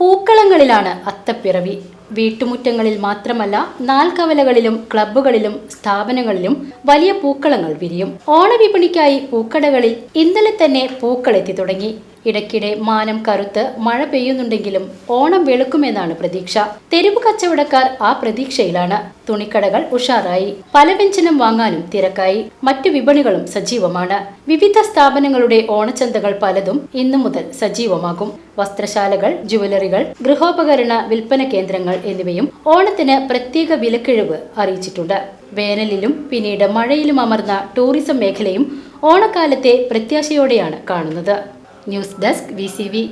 പൂക്കളങ്ങളിലാണ് അത്തപ്പിറവി. വീട്ടുമുറ്റങ്ങളിൽ മാത്രമല്ല നാൽക്കവലകളിലും ക്ലബ്ബുകളിലും സ്ഥാപനങ്ങളിലും വലിയ പൂക്കളങ്ങൾ വിരിയും. ഓണവിപണിക്കായി പൂക്കടകളിൽ ഇന്നലെ തന്നെ പൂക്കളെത്തി തുടങ്ങി. ഇടയ്ക്കിടെ മാനം കറുത്ത് മഴ പെയ്യുന്നുണ്ടെങ്കിലും ഓണം വെളുക്കുമെന്നാണ് പ്രതീക്ഷ. തെരുവ് കച്ചവടക്കാർ ആ പ്രതീക്ഷയിലാണ്. തുണിക്കടകൾ ഉഷാറായി. പല വ്യഞ്ജനം വാങ്ങാനും തിരക്കായി. മറ്റു വിപണികളും സജീവമാണ്. വിവിധ സ്ഥാപനങ്ങളുടെ ഓണച്ചന്തകൾ പലതും ഇന്നു മുതൽ സജീവമാകും. വസ്ത്രശാലകൾ ജുവലറികൾ ഗൃഹോപകരണ വിൽപ്പന കേന്ദ്രങ്ങൾ എന്നിവയും ഓണത്തിന് പ്രത്യേക വിലക്കിഴിവ് അറിയിച്ചിട്ടുണ്ട്. വേനലിലും പിന്നീട് മഴയിലും അമർന്ന ടൂറിസം മേഖലയും ഓണക്കാലത്തെ പ്രത്യാശയോടെയാണ് കാണുന്നത്. News desk V